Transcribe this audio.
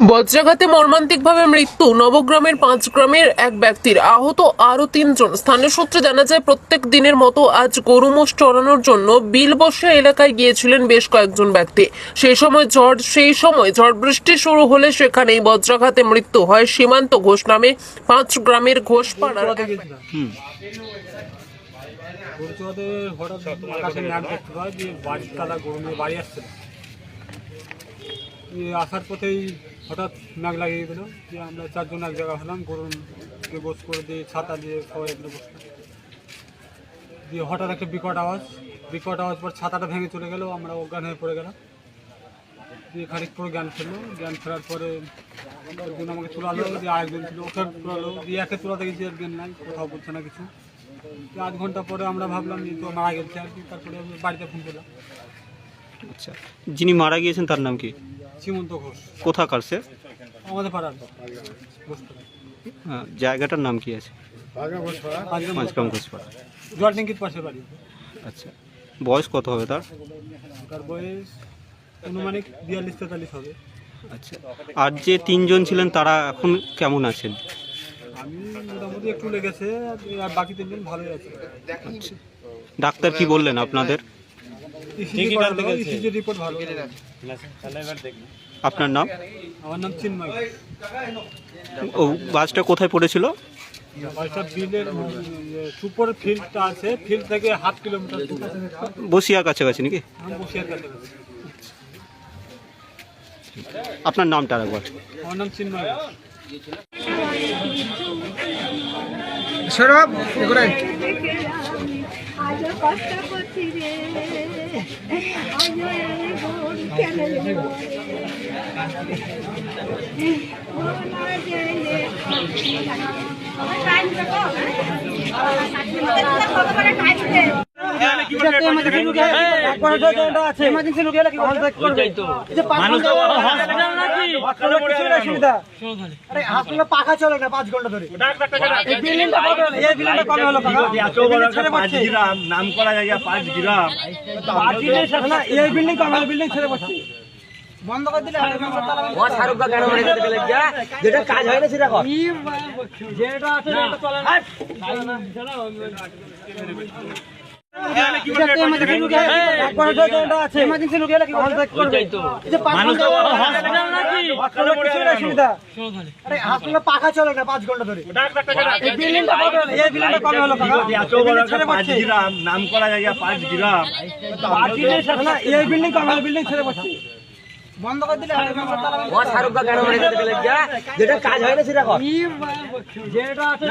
বজ্রাঘাতে মর্মান্তিকভাবে মৃত্যু নবগ্রামের পাঁচ গ্রামের এক ব্যক্তির। আহত আরও তিনজন। স্থানীয় সূত্রে জানা যায় প্রত্যেক দিনের মতো আজ গরু মোষ চড়ানোর জন্য বিলবসা এলাকায় গিয়েছিলেন বেশ কয়েকজন ব্যক্তি। সেই সময় ঝড় সেই সময় ঝড় বৃষ্টি শুরু হলে সেখানেই বজ্রাঘাতে মৃত্যু হয় সীমান্ত ঘোষ নামে পাঁচ গ্রামের গরু চোয়াতে হঠাৎ বাড়ির তালা বাড়ি আসছিল। আসার পথেই হঠাৎ ম্যাগ লাগিয়ে দিল দিয়ে আমরা চারজন এক জায়গা হলাম, গরুকে বস করে দিয়ে, ছাতা দিয়ে সবাই এগুলো বসলাম। দিয়ে হঠাৎ একটা বিকট আওয়াজ বিকট আওয়াজ পর ছাতাটা ভেঙে চলে গেল, আমরা অজ্ঞান হয়ে পড়ে গেলাম। দিয়ে খানিক পরে জ্ঞান ফেলল জ্ঞান ফেরার পরে একজন আমাকে তোলালো, দিয়ে আরেকজন ছিল, ওকে তোলালো। দিয়ে একে তোলাতে গেছি আর জ্ঞান নাই, কোথাও বলছে না কিছু। আধ ঘণ্টা পরে আমরা ভাবলাম যে তো মারা গেছে আর কি, তারপরে বাড়িতে ফোন করলাম। আচ্ছা যিনি মারা গিয়েছেন তার নাম কি? সীমন্ত ঘোষ। কোথাকার সে? আমাদের পাড়ার। আহ, জায়গাটার নাম কি আছে? পাঁচগ্রাম পাঁচগ্রাম ঘোষপাড়া। জল ট্যাঙ্কির পাশে বাড়ি। আচ্ছা বয়স কত হবে তার? তার বয়স অনুমানিক বিয়াল্লিশ তেতাল্লিশ হবে। আচ্ছা আর যে তিনজন ছিলেন তারা এখন কেমন আছেন? আমি মোটামুটি একটু লেগেছে আর বাকি তিনজন ভালোই আছে। আচ্ছা ডাক্তার কি বললেন আপনাদের? ইসিজি রিপোর্ট ভালো। আপনার নাম? আমার নাম চিন্ময় ও বাসটা কোথায় পড়েছিল? বাসটা বিলের সুপার ফিল্ডটা আছে। ফিল্ড থেকে হাফ কিলোমিটার দূর। বসিয়ার কাছাকাছি নাকি? বসিয়ার কাছে আপনার নামটা একবার আমার নাম চিন্ময়। কষ্ট করছি রে। এই বোন কেন টাইম টাইম পাখা চলে না পাঁচ ঘণ্টা ধরে নাম করা যায় পাঁচ গ্রাম এই বিল্ডিং কবে বিল্ডিং ছেড়ে বসছে বন্ধ করে দিলে যেটা কাজ হয় না সেটা কর যেটা আছে সেটা চলে না পাখা চলে না পাঁচ ঘণ্টা ধরে নাম করা যায় পাঁচ গ্রাম এই বিল্ডিং বিল্ডিং ছেড়ে বসছে বন্ধ করে দিলে যেটা কাজ হয় না সেটা যেটা আছে